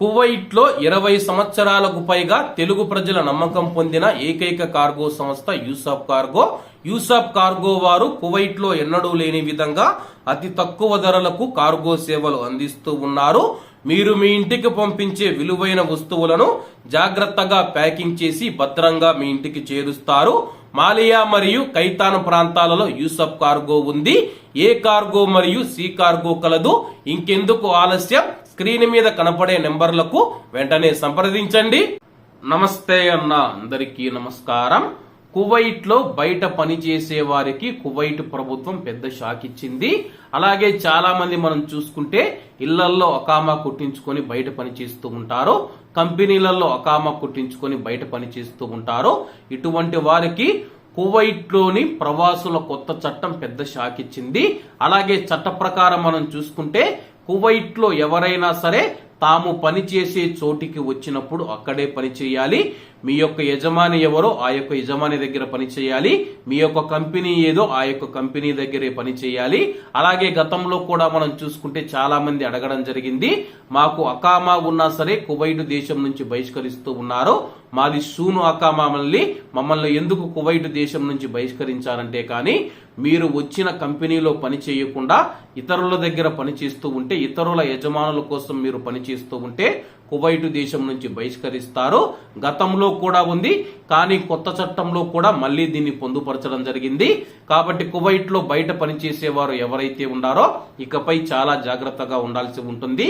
కువైట్లో ఇరవై సంవత్సరాలకు పైగా తెలుగు ప్రజల నమ్మకం పొందిన ఏకైక కార్గో సంస్థ యూసాఫ్ కార్గో. యూసాఫ్ కార్గో వారు కువైట్లో ఎన్నడూ లేని విధంగా అతి తక్కువ ధరలకు కార్గో సేవలు అందిస్తూ ఉన్నారు. మీరు మీ ఇంటికి పంపించే విలువైన వస్తువులను జాగ్రత్తగా ప్యాకింగ్ చేసి భద్రంగా మీ ఇంటికి చేరుస్తారు. మాలియా మరియు కైతాన్ ప్రాంతాలలో యూసఫ్ కార్గో ఉంది. ఏ కార్గో మరియు సి కార్గో కలదు. ఇంకెందుకు ఆలస్యం? స్క్రీన్ మీద కనపడే నెంబర్లకు వెంటనే సంప్రదించండి. నమస్తే అన్న అందరికీ నమస్కారం. కువైట్లో బయట పనిచేసే వారికి కువైట్ ప్రభుత్వం పెద్ద షాక్ ఇచ్చింది. అలాగే చాలా మంది మనం చూసుకుంటే ఇళ్ళల్లో అకామా కుట్టించుకొని బయట పని చేస్తూ ఉంటారు. కంపెనీలలో అకామా కుట్టించుకొని బయట పని చేస్తూ ఉంటారు. ఇటువంటి వారికి కువైట్లోని ప్రవాసుల కొత్త చట్టం పెద్ద షాక్ ఇచ్చింది. అలాగే చట్ట ప్రకారం మనం చూసుకుంటే కువైట్లో ఎవరైనా సరే తాము పనిచేసే చోటికి వచ్చినప్పుడు అక్కడే పని చేయాలి. మీ యొక్క యజమాని ఎవరో ఆ యొక్క యజమాని దగ్గర పని చేయాలి. మీ యొక్క కంపెనీ ఏదో ఆ యొక్క కంపెనీ దగ్గరే పని చేయాలి. అలాగే గతంలో కూడా మనం చూసుకుంటే చాలా మంది అడగడం జరిగింది. మాకు అకామా ఉన్నా సరే కువైట్ దేశం నుంచి బహిష్కరిస్తూ ఉన్నారు. మాది సూను అకామా మళ్ళీ. మమ్మల్ని ఎందుకు కువైట్ దేశం నుంచి బహిష్కరించారంటే కానీ మీరు వచ్చిన కంపెనీలో పని చేయకుండా ఇతరుల దగ్గర పని చేస్తూ ఉంటే ఇతరుల యజమానుల కోసం మీరు పని చేస్తూ ఉంటే కువైటు దేశం నుంచి బహిష్కరిస్తారు గతంలో కూడా ఉంది కానీ కొత్త చట్టంలో కూడా మళ్ళీ దీన్ని పొందుపరచడం జరిగింది. కాబట్టి కువైట్లో బయట పనిచేసేవారు ఎవరైతే ఉన్నారో ఇకపై చాలా జాగ్రత్తగా ఉండాల్సి ఉంటుంది.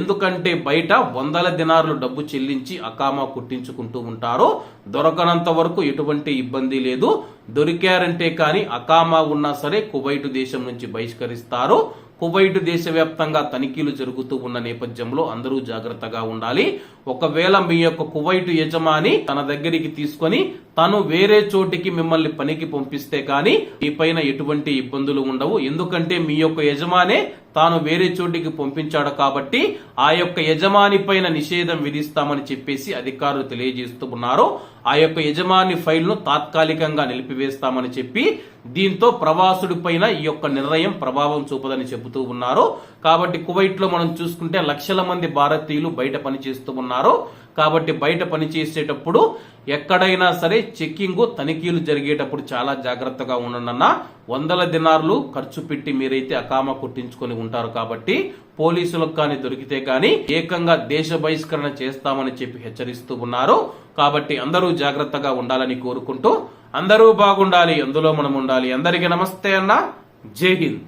ఎందుకంటే బయట వందల దినార్లు డబ్బు చెల్లించి అకామా కుట్టించుకుంటూ ఉంటారు. దొరకనంత వరకు ఎటువంటి ఇబ్బంది లేదు. దొరికారంటే కానీ అకామా ఉన్నా సరే కువైటు దేశం నుంచి బహిష్కరిస్తారు. కువైట్ దేశవ్యాప్తంగా తనిఖీలు జరుగుతూ ఉన్న నేపథ్యంలో అందరూ జాగ్రత్తగా ఉండాలి. ఒకవేళ మీ యొక్క కువైట్ యజమాని తన దగ్గరికి తీసుకొని తను వేరే చోటికి మిమ్మల్ని పనికి పంపిస్తే కానీ మీ పైన ఎటువంటి ఇబ్బందులు ఉండవు. ఎందుకంటే మీ యొక్క యజమానే తాను వేరే చోటికి పంపించాడు కాబట్టి ఆ యొక్క యజమాని పైన నిషేధం విధిస్తామని చెప్పేసి అధికారులు తెలియజేస్తూ ఉన్నారు. ఆ యొక్క యజమాని ఫైల్ను తాత్కాలికంగా నిలిపివేస్తామని చెప్పి దీంతో ప్రవాసుడి పైన ఈ యొక్క నిర్ణయం ప్రభావం చూపదని చెబుతూ ఉన్నారు. కాబట్టి కువైట్లో మనం చూసుకుంటే లక్షల మంది భారతీయులు బయట పనిచేస్తూ ఉన్నారు. కాబట్టి బయట పనిచేసేటప్పుడు ఎక్కడైనా సరే చెక్కింగ్ తనిఖీలు జరిగేటప్పుడు చాలా జాగ్రత్తగా ఉండనన్న వందల దినార్లు ఖర్చు పెట్టి మీరైతే అకామా కొట్టించుకొని ఉంటారు కాబట్టి పోలీసులకు కానీ దొరికితే కానీ ఏకంగా దేశ బహిష్కరణ చేస్తామని చెప్పి హెచ్చరిస్తూ ఉన్నారు. కాబట్టి అందరూ జాగ్రత్తగా ఉండాలని కోరుకుంటూ అందరూ బాగుండాలి అందులో మనం ఉండాలి. అందరికీ నమస్తే అన్న. జై హింద్.